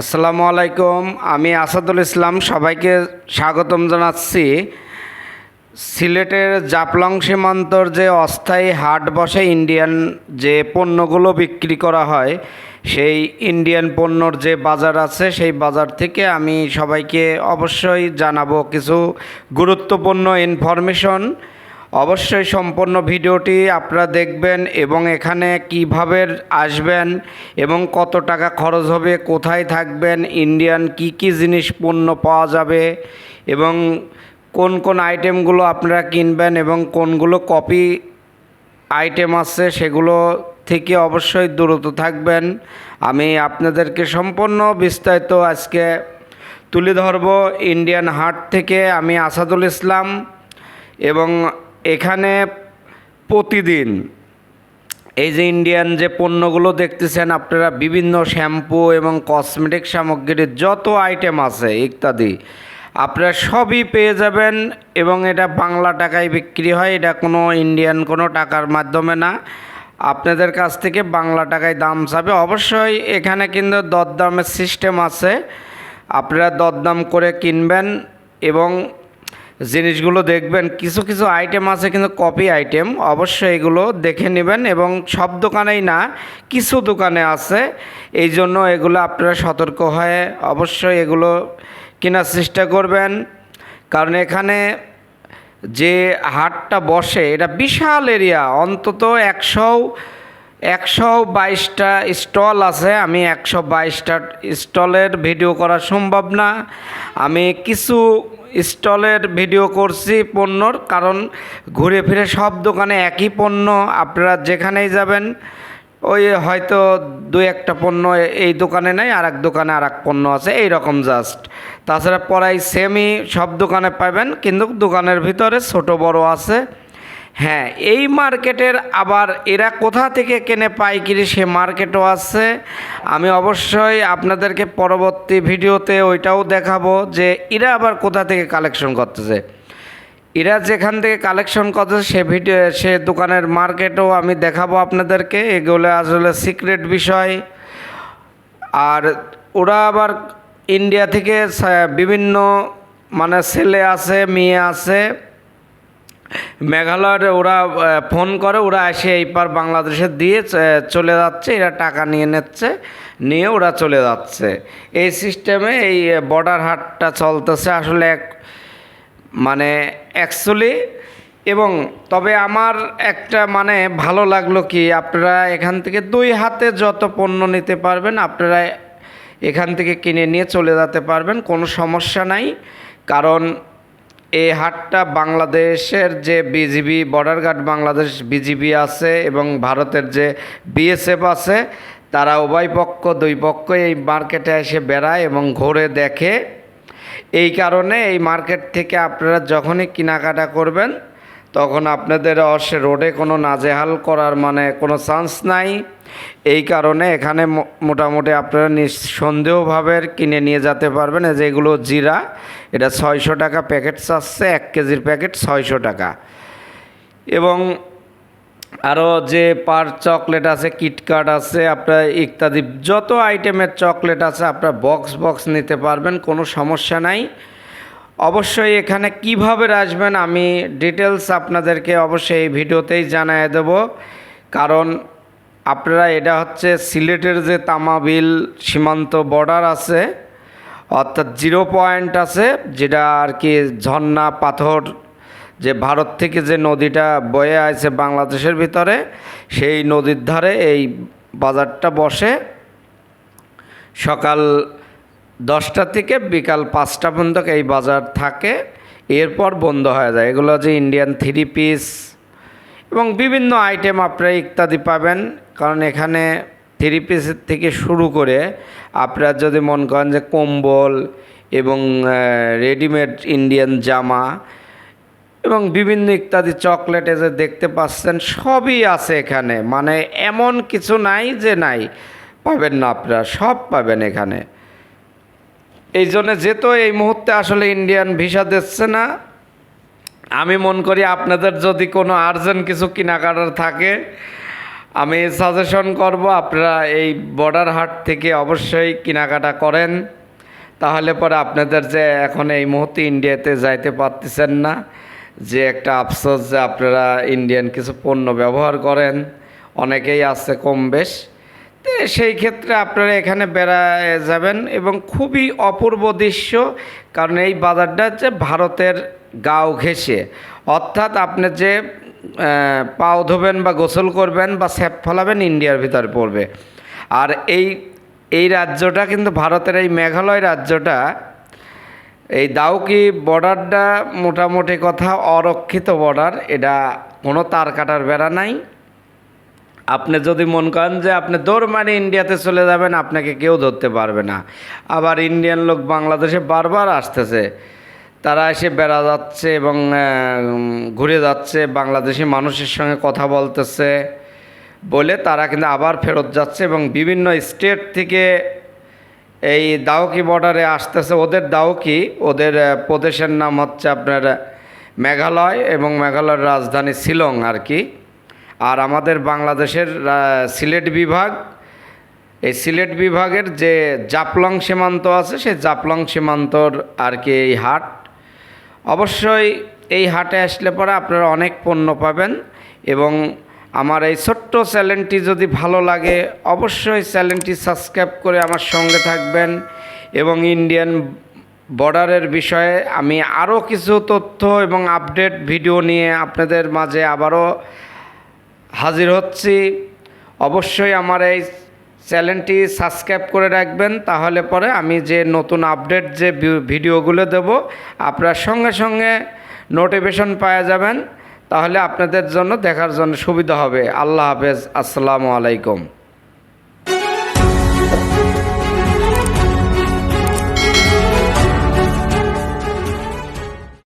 আসসালামু আলাইকুম, আমি আসাদুল ইসলাম, সবাইকে স্বাগতম জানাচ্ছি। সিলেটের জাপলং সীমান্তর যে অস্থায়ী হাট বসে ইন্ডিয়ান যে পণ্যগুলো বিক্রি করা হয়, সেই ইন্ডিয়ান পণ্যর যে বাজার আছে, সেই বাজার থেকে আমি সবাইকে অবশ্যই জানাব কিছু গুরুত্বপূর্ণ ইনফরমেশন অবশ্যই সম্পূর্ণ ভিডিওটি আপনারা দেখবেন এবং এখানে কীভাবে আসবেন এবং কত টাকা খরচ হবে, কোথায় থাকবেন, ইন্ডিয়ান কি কি জিনিস পণ্য পাওয়া যাবে এবং কোন কোন আইটেমগুলো আপনারা কিনবেন এবং কোনগুলো কপি আইটেম আছে সেগুলো থেকে অবশ্যই দূরত থাকবেন। আমি আপনাদেরকে সম্পূর্ণ বিস্তারিত আজকে তুলে ধরব। ইন্ডিয়ান হাট থেকে আমি আসাদুল ইসলাম এবং এখানে প্রতিদিন এই যে ইন্ডিয়ান যে পণ্যগুলো দেখতেছেন আপনারা, বিভিন্ন শ্যাম্পু এবং কসমেটিক সামগ্রীর যত আইটেম আছে ইত্যাদি, আপনারা সবই পেয়ে যাবেন এবং এটা বাংলা টাকায় বিক্রি হয়, এটা কোনো ইন্ডিয়ান কোনো টাকার মাধ্যমে না। আপনাদের কাছ থেকে বাংলা টাকায় দাম চাবে অবশ্যই এখানে কিন্তু দরদামের সিস্টেম আছে। আপনারা দরদাম করে কিনবেন এবং জিনিসগুলো দেখবেন, কিছু কিছু আইটেম আছে কিন্তু কপি আইটেম অবশ্যই এগুলো দেখে নেবেন এবং সব দোকানেই না, কিছু দোকানে আছে এই জন্য এগুলো আপনারা সতর্ক হয়ে অবশ্যই এগুলো কেনার চেষ্টা করবেন। কারণ এখানে যে হাটটা বসে, এটা বিশাল এরিয়া অন্তত একশো একশো বাইশটা স্টল আছে। আমি একশো বাইশটা স্টলের ভিডিও করা সম্ভব না। আমি কিছু স্টলের ভিডিও করছি পণ্যর, কারণ ঘুরে ফিরে সব দোকানে একই পণ্য, আপনারা যেখানেই যাবেন, ওই হয়তো দু একটা পণ্য এই দোকানে নেই আর এক দোকানে আর এক পণ্য আছে এই রকম জাস্ট। তাছাড়া পরাই সেমই সব দোকানে পাবেন, কিন্তু দোকানের ভিতরে ছোট বড় আছে। হ্যাঁ এই মার্কেটের আবার এরা কোথা থেকে কেনে পাইকিরি সে মার্কেটও আছে। আমি অবশ্যই আপনাদেরকে পরবর্তী ভিডিওতে ওইটাও দেখাবো যে এরা আবার কোথা থেকে কালেকশন করতেছে। এরা যেখান থেকে কালেকশন করতেছে সে ভিডিও, সে দোকানের মার্কেটও আমি দেখাবো আপনাদেরকে। এগুলো আসলে সিক্রেট বিষয়। আর ওরা আবার ইন্ডিয়া থেকে বিভিন্ন মানে ছেলে আছে, মেয়ে আছে। মেঘালয়ের ওরা ফোন করে, ওরা এসে এই পার বাংলাদেশে দিয়ে চলে যাচ্ছে, এরা টাকা নিয়ে নিচ্ছে, নিয়ে ওরা চলে যাচ্ছে। এই সিস্টেমে এই বর্ডার হাটটা চলতেছে আসলে এক মানে অ্যাকচুয়ালি এবং তবে আমার একটা মানে ভালো লাগল কি, আপনারা এখান থেকে দুই হাতে যত পণ্য নিতে পারবেন, আপনারা এখান থেকে কিনে নিয়ে চলে যেতে পারবেন, কোনো সমস্যা নাই। কারণ এই হাটটা বাংলাদেশের যে BGB border guard Bangladesh BGB আছে এবং ভারতের যে বিএসএফ আছে, তারা উভয় পক্ষ, দুই পক্ষ এই মার্কেটে এসে বেড়ায় এবং ঘোরে দেখে। এই কারণে এই মার্কেট থেকে আপনারা যখনই কেনাকাটা করবেন তখন আপনাদের অবশ্যই রোডে কোনো নাজেহাল করার মানে কোনো চান্স নাই। এই কারণে এখানে মোটামুটি আপনারা নিঃসন্দেহভাবে কিনে নিয়ে যেতে পারবেন। এই যে জিরা, এটা ছয়শো টাকা প্যাকেট চাচ্ছে, এক কেজির প্যাকেট ছয়শো টাকা। এবং আরও যে পার চকলেট আছে কিটকাট আছে, আপনার ইত্যাদি, যত আইটেমের চকলেট আছে, আপনার বক্স বক্স নিতে পারবেন, কোনো সমস্যা নাই। অবশ্যই এখানে কীভাবে আসবেন আমি ডিটেলস আপনাদেরকে অবশ্যই এই ভিডিওতেই জানিয়ে দেব। কারণ আপনারা এটা হচ্ছে সিলেটের যে তামাবিল সীমান্ত বর্ডার আছে, অর্থাৎ জিরো পয়েন্ট আছে, যেটা আর কি ঝর্ণা পাথর যে ভারত থেকে যে নদীটা বয়ে আছে বাংলাদেশের ভিতরে, সেই নদীর ধারে এই বাজারটা বসে। সকাল দশটা থেকে বিকাল পাঁচটা পর্যন্ত এই বাজার থাকে, এরপর বন্ধ হয়ে যায়। এগুলো যে ইন্ডিয়ান থ্রি পিস এবং বিভিন্ন আইটেম আপনারা ইত্যাদি পাবেন, কারণ এখানে থ্রি পিসের থেকে শুরু করে আপনারা যদি মন করেন যে কম্বল এবং রেডিমেড ইন্ডিয়ান জামা এবং বিভিন্ন ইত্যাদি চকলেট যে দেখতে পাচ্ছেন, সবই আছে এখানে। মানে এমন কিছু নাই যে নাই, পাবেন না আপনারা, সব পাবেন এখানে। এই জন্য যেহেতু এই মুহূর্তে আসলে ইন্ডিয়ান ভিসা দিচ্ছে না, আমি মন করি আপনাদের যদি কোনো আর্জেন্ট কিছু কেনাকাটার থাকে, আমি সাজেশন করব আপনারা এই বর্ডার হাট থেকে অবশ্যই কেনাকাটা করেন, তাহলে পরে আপনাদের যে এখন এই মুহূর্তে ইন্ডিয়াতে যাইতে পারতেছেন না, যে একটা আফসোস যে আপনারা ইন্ডিয়ান কিছু পণ্য ব্যবহার করেন, অনেকেই আছে কম বেশ। তো সেই ক্ষেত্রে আপনারা এখানে বেড়ায় যাবেন এবং খুবই অপূর্ব দৃশ্য, কারণ এই বাজারটা হচ্ছে ভারতের গাও ঘেঁষে। অর্থাৎ আপনি যে পাও ধোবেন বা গোসল করবেন বা স্যাপ ফলাবেন ইন্ডিয়ার ভিতরে পড়বে। আর এই এই রাজ্যটা কিন্তু ভারতের এই মেঘালয় রাজ্যটা, এই দাউকি বর্ডারটা মোটামুটি কথা অরক্ষিত বর্ডার, এটা কোনো তার কাটার বেড়া নাই। আপনি যদি মন করেন যে আপনি দৌড় মারি ইন্ডিয়াতে চলে যাবেন, আপনাকে কেউ ধরতে পারবে না। আবার ইন্ডিয়ান লোক বাংলাদেশে বারবার আসতেছে। তারা এসে বেড়া যাচ্ছে এবং ঘুরে যাচ্ছে, বাংলাদেশি মানুষের সঙ্গে কথা বলতেছে। বলে তারা কিন্তু আবার ফেরত যাচ্ছে এবং বিভিন্ন স্টেট থেকে এই দাউকি বর্ডারে আসতেছে। ওদের দাউকি, ওদের প্রদেশের নাম হচ্ছে আপনার, মেঘালয় এবং মেঘালয়ের রাজধানী শিলং আর কি। আর আমাদের বাংলাদেশের সিলেট বিভাগ, এই সিলেট বিভাগের যে জাপলং সীমান্ত আছে, সেই জাপলং সীমান্তর আর কি এই হাট। অবশ্যই এই হাটে আসলে পরে আপনারা অনেক পণ্য পাবেন এবং আমার এই ছোট্ট চ্যানেলটি যদি ভালো লাগে, অবশ্যই চ্যানেলটি সাবস্ক্রাইব করে আমার সঙ্গে থাকবেন এবং ইন্ডিয়ান বর্ডারের বিষয়ে আমি আরও কিছু তথ্য এবং আপডেট ভিডিও নিয়ে আপনাদের মাঝে আবারও হাজির হচ্ছি। অবশ্যই আমার এই চ্যানেলটি সাবস্ক্রাইব করে রাখবেন, তাহলে পরে আমি যে নতুন আপডেট যে ভিডিওগুলো দেব, আপনার সঙ্গে সঙ্গে নোটিফিকেশন পাওয়া যাবেন। তাহলে আপনাদের জন্য দেখার জন্য সুবিধা হবে। আল্লাহ হাফেজ। আসসালামু আলাইকুম।